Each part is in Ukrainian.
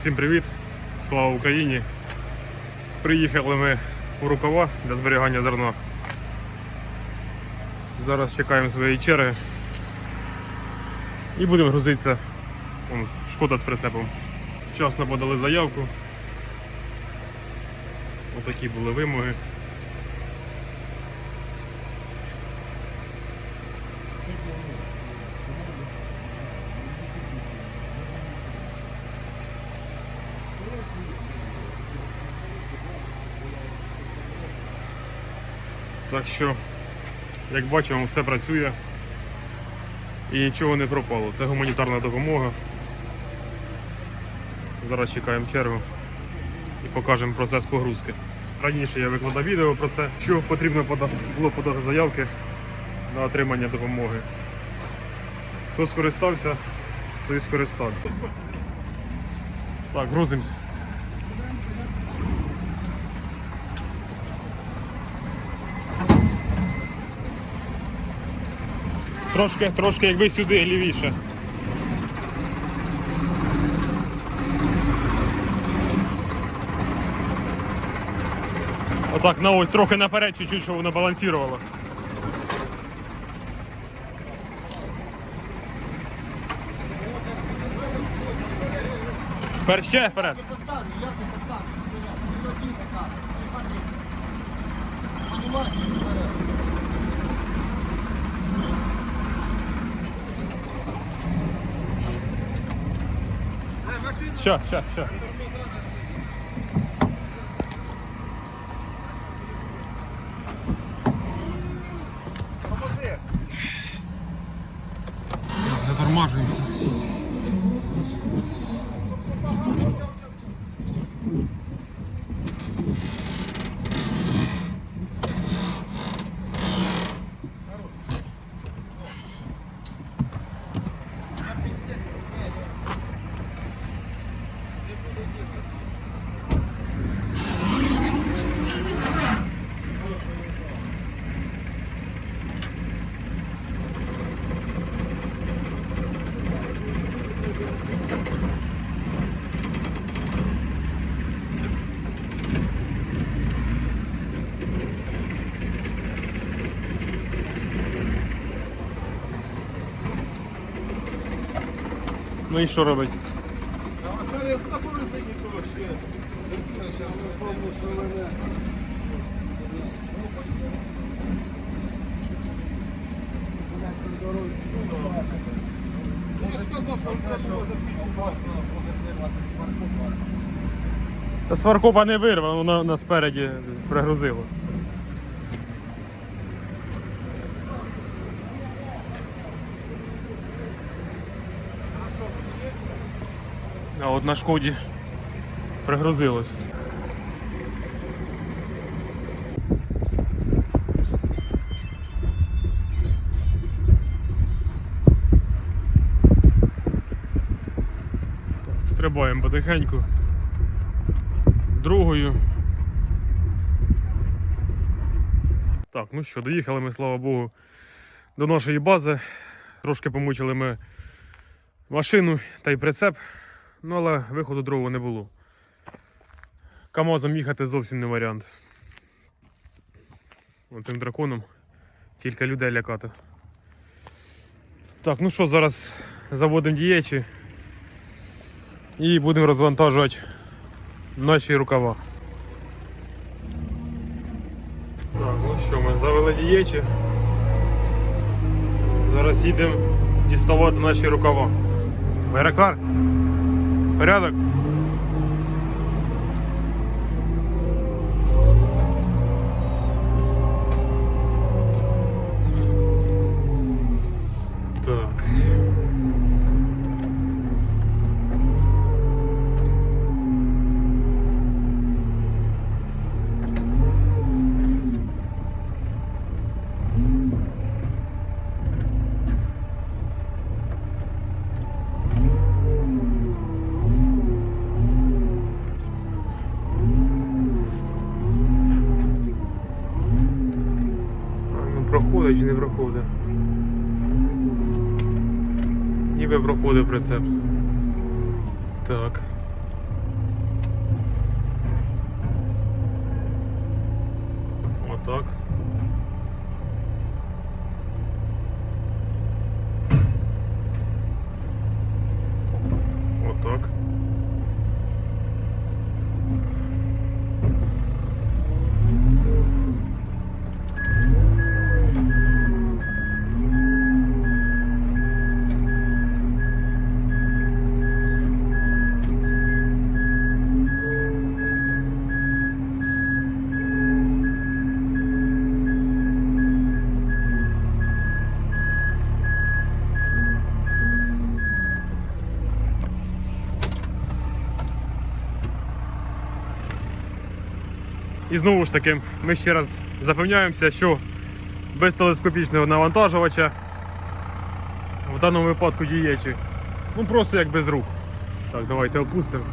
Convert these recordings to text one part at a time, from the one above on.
Всім привіт! Слава Україні! Приїхали ми у рукава для зберігання зерна. Зараз чекаємо своєї черги і будемо грузитися. Вон, шкода з прицепом. Вчасно подали заявку. Отакі були вимоги. Так що, як бачимо, все працює і нічого не пропало. Це гуманітарна допомога. Зараз чекаємо чергу і покажемо процес погрузки. Раніше я викладав відео про це, що потрібно було подати заявки на отримання допомоги. Хто скористався, той скористався. Так, грузимось. Трошки, трошки якби сюди лівіше. Отак, на ось трохи наперед, чуть-чуть, щоб воно балансувало. Тепер ще вперед. поставлю, я все, поставлю. Ну і що робить? Та сваркопа не вирве, воно на спереді пригрузило. А от на шкоді пригрузилось. Стрибаємо потихеньку. Другою. Так, ну що, доїхали ми, слава Богу, до нашої бази. Трошки помучили ми машину та й прицеп. Ну, але виходу другого не було. КАМАЗом їхати зовсім не варіант. Оцим драконом тільки людей лякати. Так, ну що, зараз заводимо дієчі і будемо розвантажувати наші рукава. Так, ну що, ми завели дієчі. Зараз їдемо діставати наші рукава. Байрактар? Порядок? Петрович не проходив. Ніби проходив прицеп. Так. Отак. І знову ж таки, ми ще раз запевняємося, що без телескопічного навантажувача, в даному випадку дієчі, ну просто як без рук. Так, давайте опустимо.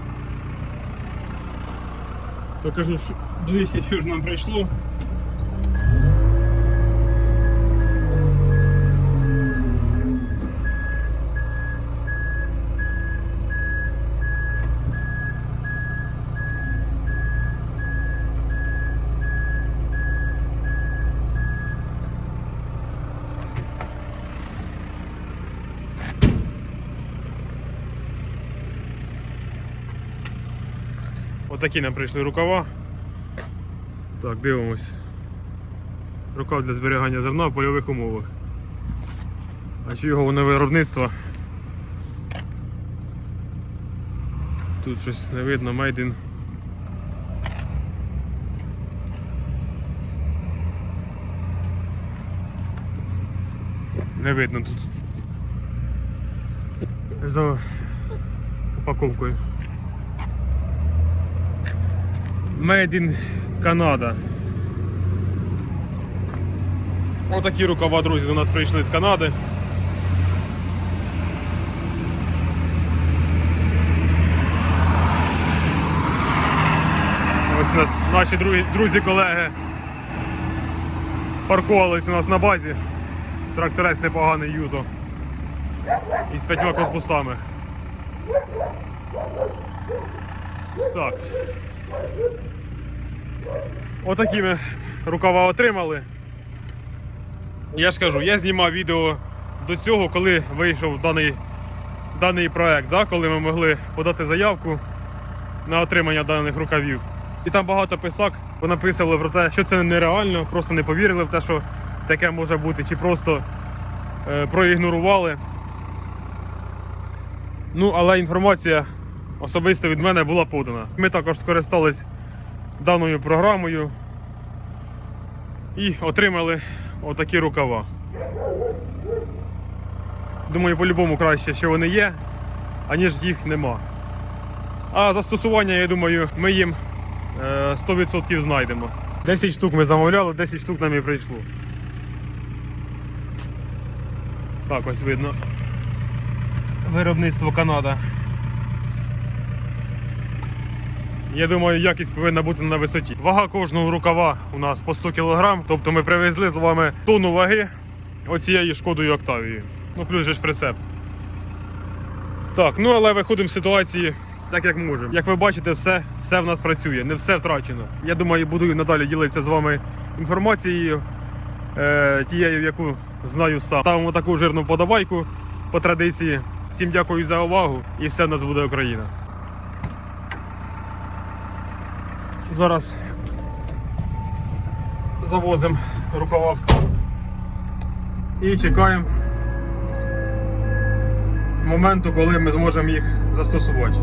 Покажу ближче, що ж нам прийшло. Отакі нам прийшли рукава. Так, дивимось. Рукав для зберігання зерна в польових умовах. А чи його воно виробництво? Тут щось не видно, made. Не видно тут. За упаковкою. Made in Canada. Отакі рукава, друзі, до нас прийшли з Канади. Ось у нас наші друзі, друзі колеги паркувались у нас на базі. Тракторець непоганий юто. Із п'ятьма корпусами. Так. Отакі ми рукава отримали. Я ж кажу, я знімав відео до цього, коли вийшов даний, даний проект, да? коли ми могли подати заявку на отримання даних рукавів. І там багато писак понаписували про те, що це нереально, просто не повірили в те, що таке може бути, чи просто е, проігнорували. Ну, але інформація особисто від мене була подана. Ми також скористались даною програмою і отримали отакі рукава. Думаю, по-любому краще, що вони є, аніж їх нема. А застосування, я думаю, ми їм е, 100% знайдемо. 10 штук ми замовляли, 10 штук нам і прийшло. Так, ось видно. Виробництво Канада. Я думаю, якість повинна бути на висоті. Вага кожного рукава у нас по 100 кг, тобто ми привезли з вами тонну ваги оцією шкодою Октавією. Ну, плюс же ж прицеп. Так, ну але виходимо з ситуації так, як можемо. Як ви бачите, все, все в нас працює, не все втрачено. Я думаю, буду надалі ділитися з вами інформацією, е, тією, яку знаю сам. Ставимо таку жирну подобайку по традиції. Всім дякую за увагу і все в нас буде Україна. Зараз завозимо рукава в стан і чекаємо моменту, коли ми зможемо їх застосувати.